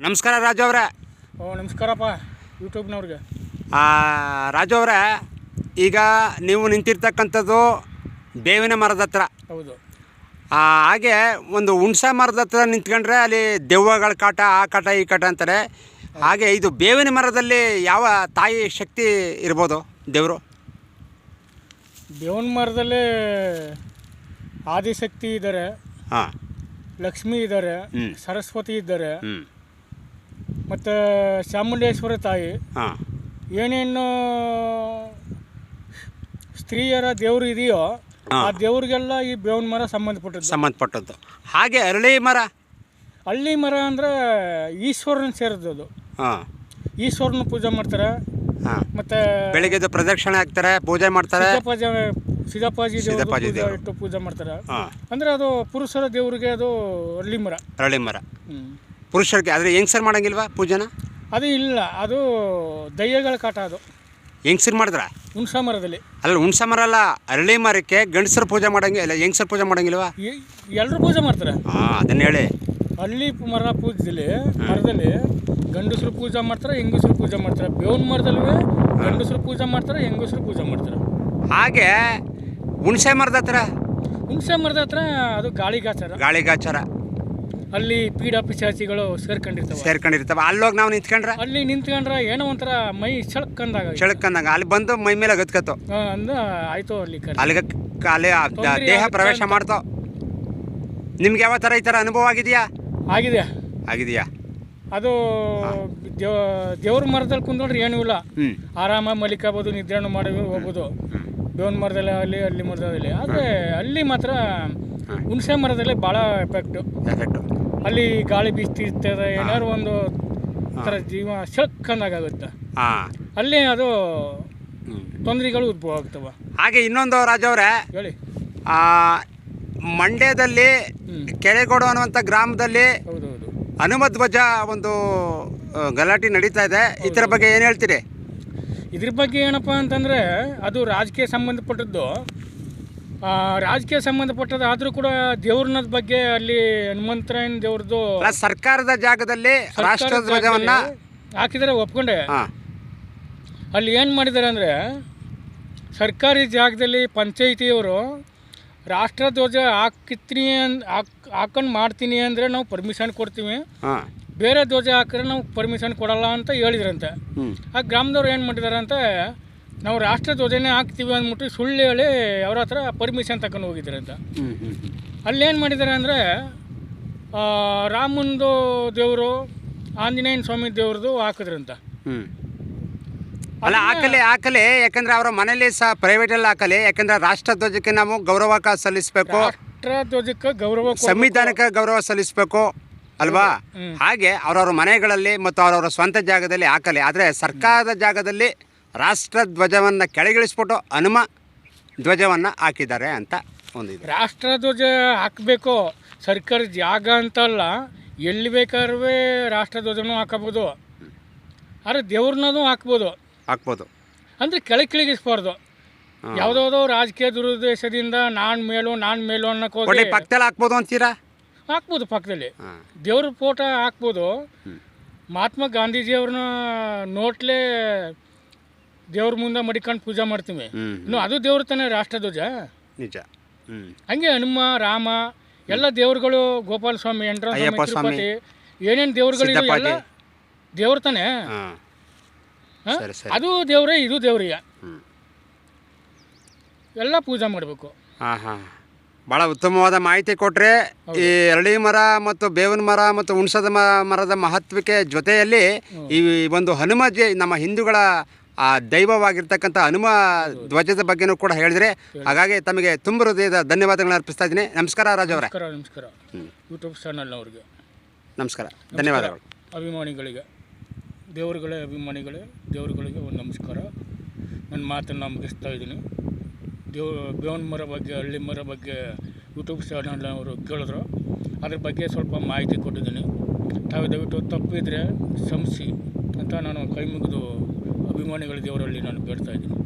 ನಮಸ್ಕಾರ ರಾಜು ಅವರೇ. ಓ ನಮಸ್ಕಾರಪ್ಪ ಯೂಟ್ಯೂಬ್ನವ್ರಿಗೆ. ರಾಜು ಅವರೇ ಈಗ ನೀವು ನಿಂತಿರ್ತಕ್ಕಂಥದ್ದು ಬೇವಿನ ಮರದ ಹತ್ರ. ಹೌದು. ಹಾಗೆ ಒಂದು ಹುಣ್ಸೆ ಮರದ ಹತ್ರ ನಿಂತ್ಕೊಂಡ್ರೆ ಅಲ್ಲಿ ದೆವ್ವಗಳ ಕಾಟ ಆ ಕಾಟ ಈ ಕಾಟ ಅಂತಾರೆ. ಹಾಗೆ ಇದು ಬೇವಿನ ಮರದಲ್ಲಿ ಯಾವ ತಾಯಿ ಶಕ್ತಿ ಇರ್ಬೋದು ದೇವರು? ಬೇವಿನ ಮರದಲ್ಲಿ ಆದಿಶಕ್ತಿ ಇದ್ದಾರೆ ಹಾಂ. ಲಕ್ಷ್ಮಿ ಇದ್ದಾರೆ ಸರಸ್ವತಿ ಇದ್ದಾರೆ ಹ್ಞೂ ಮತ್ತು ಚಾಮುಂಡೇಶ್ವರ ತಾಯಿ. ಹಾಂ. ಏನೇನು ಸ್ತ್ರೀಯರ ದೇವರು ಇದೆಯೋ ಆ ದೇವ್ರಿಗೆಲ್ಲ ಈ ಬೇವಿನ ಮರ ಸಂಬಂಧಪಟ್ಟದ್ದು. ಸಂಬಂಧಪಟ್ಟದ್ದು. ಹಾಗೆ ಅರಳಿ ಮರ? ಹಳ್ಳಿ ಮರ ಅಂದರೆ ಈಶ್ವರನ ಸೇರಿದ್ದು ಹಾಂ. ಈಶ್ವರನ ಪೂಜೆ ಮಾಡ್ತಾರೆ. ಹಾಂ. ಮತ್ತು ಬೆಳಿಗ್ಗೆದು ಪ್ರದಕ್ಷಿಣೆ ಹಾಕ್ತಾರೆ ಪೂಜೆ ಮಾಡ್ತಾರೆ. ಸಿದ್ದಪ್ಪಾಜಿ ಸಿದ್ದಪ್ಪಾಜಿ ಇಟ್ಟು ಪೂಜೆ ಮಾಡ್ತಾರೆ. ಅಂದ್ರೆ ಅಂದರೆ ಅದು ಪುರುಷರ ದೇವರಿಗೆ ಅದು ಅರಳಿ ಮರ. ಅರಳಿ ಮರ. ಪುರುಷರಿಗೆ ಆದರೆ ಹೆಂಗ್ಸರ್ ಮಾಡಂಗಿಲ್ವಾ ಪೂಜೆನ? ಅದು ಇಲ್ಲ ಅದು ದಯ್ಯಗಳ ಕಾಟ ಅದು. ಹೆಂಗ್ಸರ್ ಮಾಡಿದ್ರ? ಹುಣಸ ಮರದಲ್ಲಿ ಅಲ್ಲ ಹುಣ್ಸೆ ಮರ ಅಲ್ಲ ಅರಳಿ ಮರಕ್ಕೆ ಗಂಡಸರು ಪೂಜೆ ಮಾಡೋಂಗಿಲ್ಲ ಹೆಂಗ್ಸರ್ ಪೂಜೆ ಮಾಡಂಗಿಲ್ವಾ? ಎಲ್ಲರೂ ಪೂಜೆ ಮಾಡ್ತಾರೆ. ಹಾಂ ಅದನ್ನ ಹೇಳಿ. ಹಳ್ಳಿ ಮರ ಪೂಜೆಲಿ ಮರದಲ್ಲಿ ಗಂಡಸರು ಪೂಜೆ ಮಾಡ್ತಾರೆ ಹೆಂಗಸರು ಪೂಜೆ ಮಾಡ್ತಾರೆ. ಬೇವಿನ ಮರದಲ್ಲೂ ಗಂಡಸರು ಪೂಜೆ ಮಾಡ್ತಾರೆ ಹೆಂಗಸರು ಪೂಜೆ ಮಾಡ್ತಾರೆ. ಹಾಗೆ ಹುಣಸೆ ಮರದ ಹತ್ರ? ಹುಣಸೆ ಮರದ ಹತ್ರ ಅದು ಗಾಳಿಗಾಚಾರ ಗಾಳಿಗಾಚಾರ ಅಲ್ಲಿ ಪೀಡಾ ಪಿಶಾಚಿಗಳು ಸೇರ್ಕೊಂಡಿರ್ತವೆ. ಅಲ್ಲಿ ಅಲ್ಲೋಗಿ ನಾವು ನಿಂತ್ಕೊಂಡ್ರೆ? ಅಲ್ಲಿ ನಿಂತ್ಕೊಂಡ್ರೆ ಏನೋ ಒಂಥರ ಮೈ ಸಳಕ್ಕಂದಾಗ ಚೆಳಕಂದಂಗ ಅಲ್ಲಿ ಬಂದು ಮೈ ಮೇಲೆ ಗತ್ಕತ್ತು ಅಂದ ಆಯ್ತು ಅಲ್ಲಿ ಅಲ್ಲಿಗೆ ಅಲ್ಲಿ ದೇಹ ಪ್ರವೇಶ. ಮಾಡ್ತಾವ. ನಿಮ್ಗೆ ಯಾವ ಥರ ಈ ಥರ ಅನುಭವ ಆಗಿದೆಯಾ? ಆಗಿದೆ ಆಗಿದೆಯಾ? ಅದು ದೇವ ದೇವ್ರ ಮರದಲ್ಲಿ ಕುಂತ್ಕೊಂಡ್ರೆ ಏನೂ ಇಲ್ಲ. ಆರಾಮ ಮಲಿಕಬೋದು ನಿದ್ರೆನೂ ಮಾಡಿ ಹೋಗ್ಬೋದು. ದೇವ್ರ ಮರದಲ್ಲಿ ಅಲ್ಲಿ ಅಲ್ಲಿ ಮರದಲ್ಲಿ. ಆದರೆ ಅಲ್ಲಿ ಮಾತ್ರ ಹುಣಸೆ ಮರದಲ್ಲಿ ಭಾಳ ಎಫೆಕ್ಟು ಎಫೆಕ್ಟು ಅಲ್ಲಿ ಗಾಳಿ ಬೀಸ್ತಿರ್ತದೆ ಏನಾದ್ರು ಒಂದು ಥರ ಜೀವ ಹಾಂ. ಅಲ್ಲಿ ಅದು ತೊಂದರೆಗಳು ಉದ್ಭವ ಆಗ್ತವೆ ಹಾಗೆ ಇನ್ನೊಂದು ರಾಜವ್ರೆ ಹೇಳಿ. ಆ, ಮಂಡ್ಯದಲ್ಲಿ. ಕೆರೆಗೋಡು ಅನ್ನುವಂಥ ಗ್ರಾಮದಲ್ಲಿ ಹೌದು ಹೌದು ಹನುಮಧ್ವಜ ಒಂದು ಗಲಾಟೆ ನಡೀತಾ ಇದೆ. ಇದರ ಬಗ್ಗೆ ಏನು ಹೇಳ್ತೀರಿ? ಇದ್ರ ಬಗ್ಗೆ ಏನಪ್ಪ ಅಂತಂದರೆ ಅದು ರಾಜಕೀಯ ಸಂಬಂಧಪಟ್ಟದ್ದು ಆ, ಸಂಬಂಧಪಟ್ಟದ ಸಂಬಂಧಪಟ್ಟದ್ದಾದರೂ ಕೂಡ ದೇವ್ರನ್ನ ಬಗ್ಗೆ ಅಲ್ಲಿ ಹನುಮಂತರಾಯನ್ ದೇವ್ರದ್ದು ಸರ್ಕಾರದ ಜಾಗದಲ್ಲಿ ರಾಷ್ಟ್ರಧ್ವಜವನ್ನ ಹಾಕಿದರೆ ಒಪ್ಕೊಂಡೆ. ಅಲ್ಲಿ ಏನು ಮಾಡಿದ್ದಾರೆ ಅಂದರೆ ಸರ್ಕಾರಿ ಜಾಗದಲ್ಲಿ ಪಂಚಾಯಿತಿಯವರು ರಾಷ್ಟ್ರಧ್ವಜ ಧ್ವಜ ಅನ್ ಹಾಕ್ ಹಾಕೊಂಡು ಮಾಡ್ತೀನಿ ಅಂದರೆ ನಾವು ಪರ್ಮಿಷನ್ ಕೊಡ್ತೀವಿ. ಬೇರೆ ಧ್ವಜ ಹಾಕಿದ್ರೆ ನಾವು ಪರ್ಮಿಷನ್ ಕೊಡಲ್ಲ ಅಂತ ಹೇಳಿದ್ರಂತೆ. ಆ ಗ್ರಾಮದವ್ರು ಏನು ಮಾಡಿದ್ದಾರೆ ಅಂತ ರಾಷ್ಟ್ರ ಧ್ವಜನೇ ಹಾಕ್ತೀವಿ ಅಂದ್ಬಿಟ್ಟು ಸುಳ್ಳು ಹೇಳಿ ಅವ್ರ ಹತ್ರ ಪರ್ಮಿಷನ್ ತಗೊಂಡು ಹೋಗಿದ್ದಾರೆ ಅಂತ. ಅಲ್ಲೇನು ಮಾಡಿದ್ದಾರೆ ಅಂದರೆ ರಾಮಂದು ದೇವರು ಆಂಜನೇಯನ ಸ್ವಾಮಿ ದೇವ್ರದ್ದು ಹಾಕಿದ್ರಂತ ಹ್ಞೂ ಅಲ್ಲ ಹಾಕಲಿ ಹಾಕಲಿ ಯಾಕಂದ್ರೆ ಅವರ ಮನೇಲಿ ಸಹ ಪ್ರೈವೇಟಲ್ಲಿ ಹಾಕಲಿ ಯಾಕಂದ್ರೆ ರಾಷ್ಟ್ರಧ್ವಜಕ್ಕೆ ನಾವು ಗೌರವ ಸಲ್ಲಿಸಬೇಕು. ರಾಷ್ಟ್ರಧ್ವಜಕ್ಕೆ ಗೌರವ ಕೊಡ್ಬೇಕು. ಸಂವಿಧಾನಕ್ಕೆ ಗೌರವ ಸಲ್ಲಿಸಬೇಕು ಅಲ್ವಾ? ಹಾಗೆ ಅವರವ್ರ ಮನೆಗಳಲ್ಲಿ ಮತ್ತು ಅವರವರ ಸ್ವಂತ ಜಾಗದಲ್ಲಿ ಹಾಕಲಿ. ಆದರೆ ಸರ್ಕಾರದ ಜಾಗದಲ್ಲಿ ರಾಷ್ಟ್ರಧ್ವಜವನ್ನು ಕೆಳಗಿಳಿಸ್ಬಿಟ್ಟು ಹನುಮ ಧ್ವಜವನ್ನು ಹಾಕಿದ್ದಾರೆ ಅಂತ ಒಂದು ಇದು ರಾಷ್ಟ್ರಧ್ವಜ ಹಾಕಬೇಕು ಸರ್ಕಾರ ಜಾಗ ಅಂತಲ್ಲ ಎಲ್ಲಿ ಬೇಕಾದ್ರೂ ರಾಷ್ಟ್ರಧ್ವಜನೂ ಹಾಕಬೋದು ಆದರೆ ದೇವ್ರನ್ನೂ ಹಾಕ್ಬೋದು. ಹಾಕ್ಬೋದು. ಅಂದರೆ ಕೆಳಗೆ ಕೆಳಗಿಸ್ಬಾರ್ದು. ಯಾವುದೋ ರಾಜಕೀಯ ದುರುದ್ದೇಶದಿಂದ ನಾನು ಮೇಲು ನಾನು ಮೇಲು ಅನ್ನೋಕೆ ಪಕ್ಕದಲ್ಲಿ ಹಾಕ್ಬೋದು ಅಂತೀರಾ? ಹಾಕ್ಬೋದು ಪಕ್ಕದಲ್ಲಿ. ದೇವ್ರ ಫೋಟೋ ಹಾಕ್ಬೋದು. ಮಹಾತ್ಮ ಗಾಂಧೀಜಿಯವ್ರನ್ನ ನೋಟ್ಲೇ ದೇವ್ರ ಮುಂದೆ ಮಡಿಕೊಂಡು ಪೂಜೆ ಮಾಡ್ತೀವಿ. ಇನ್ನು ಅದು ದೇವ್ರ ತಾನೇ ರಾಷ್ಟ್ರಧ್ವಜ ನಿಜ. ಹಂಗೆ ಹನುಮ ರಾಮ ಎಲ್ಲ ದೇವ್ರುಗಳು ಗೋಪಾಲ ಸ್ವಾಮಿ ಎಂಟ್ರ ಅಯ್ಯಪ್ಪ ಸ್ವಾಮಿ, ಏನೇನು ದೇವ್ರುಗಳು ಎಲ್ಲ ದೇವ್ರ ತಾನೇ? ಅದು ದೇವ್ರೇ ಇದು ದೇವ್ರಿಯ. ಎಲ್ಲ ಪೂಜೆ ಮಾಡಬೇಕು. ಹಾಂ ಹಾಂ. ಭಾಳ ಉತ್ತಮವಾದ ಮಾಹಿತಿ ಕೊಟ್ಟರೆ ಈ ಅರಳಿ ಮರ ಮತ್ತು ಬೇವಿನ ಮರ ಮತ್ತು ಹುಣಸದ ಮರದ ಮಹತ್ವಕ್ಕೆ ಜೊತೆಯಲ್ಲಿ ಈ ಒಂದು ಹನುಮ ನಮ್ಮ ಹಿಂದೂಗಳ ಆ ದೈವವಾಗಿರ್ತಕ್ಕಂಥ ಹನುಮ ಧ್ವಜದ ಬಗ್ಗೆನೂ ಕೂಡ ಹೇಳಿದ್ರೆ ಹಾಗಾಗಿ ತಮಗೆ ತುಂಬ ಹೃದಯದ ಧನ್ಯವಾದಗಳನ್ನ ಅರ್ಪಿಸ್ತಾ ಇದ್ದೀನಿ. ನಮಸ್ಕಾರ ರಾಜವರೇ ಅವರೇ. ನಮಸ್ಕಾರ ನಮಸ್ಕಾರ. ಯೂಟ್ಯೂಬ್ ಚಾನಲ್ನವ್ರಿಗೆ ನಮಸ್ಕಾರ. ಧನ್ಯವಾದಗಳು. ಅಭಿಮಾನಿಗಳಿಗೆ. ದೇವರುಗಳೇ ಅಭಿಮಾನಿಗಳೇ ದೇವರುಗಳಿಗೆ ಒಂದು ನಮಸ್ಕಾರ. ನನ್ನ ಮಾತನ್ನು ಮುಗಿಸ್ತಾ ಇದ್ದೀನಿ. ದೇವ್ ಬೇವನ ಮರ ಬಗ್ಗೆ ಹಳ್ಳಿ ಮರ ಬಗ್ಗೆ ಯೂಟ್ಯೂಬ್ ಚಾನಲ್ ಅವರು ಕೇಳಿದ್ರು. ಅದ್ರ ಬಗ್ಗೆ ಸ್ವಲ್ಪ ಮಾಹಿತಿ ಕೊಟ್ಟಿದ್ದೀನಿ. ತಾವು ದಯವಿಟ್ಟು ತಪ್ಪಿದರೆ ಕ್ಷಮಿಸಿ ಅಂತ ನಾನು ಕೈ ಮುಗಿದು ಅಭಿಮಾನಿಗಳ ದೇವರಲ್ಲಿ ನಾನು ಬೇಡ್ತಾ ಇದ್ದೀನಿ.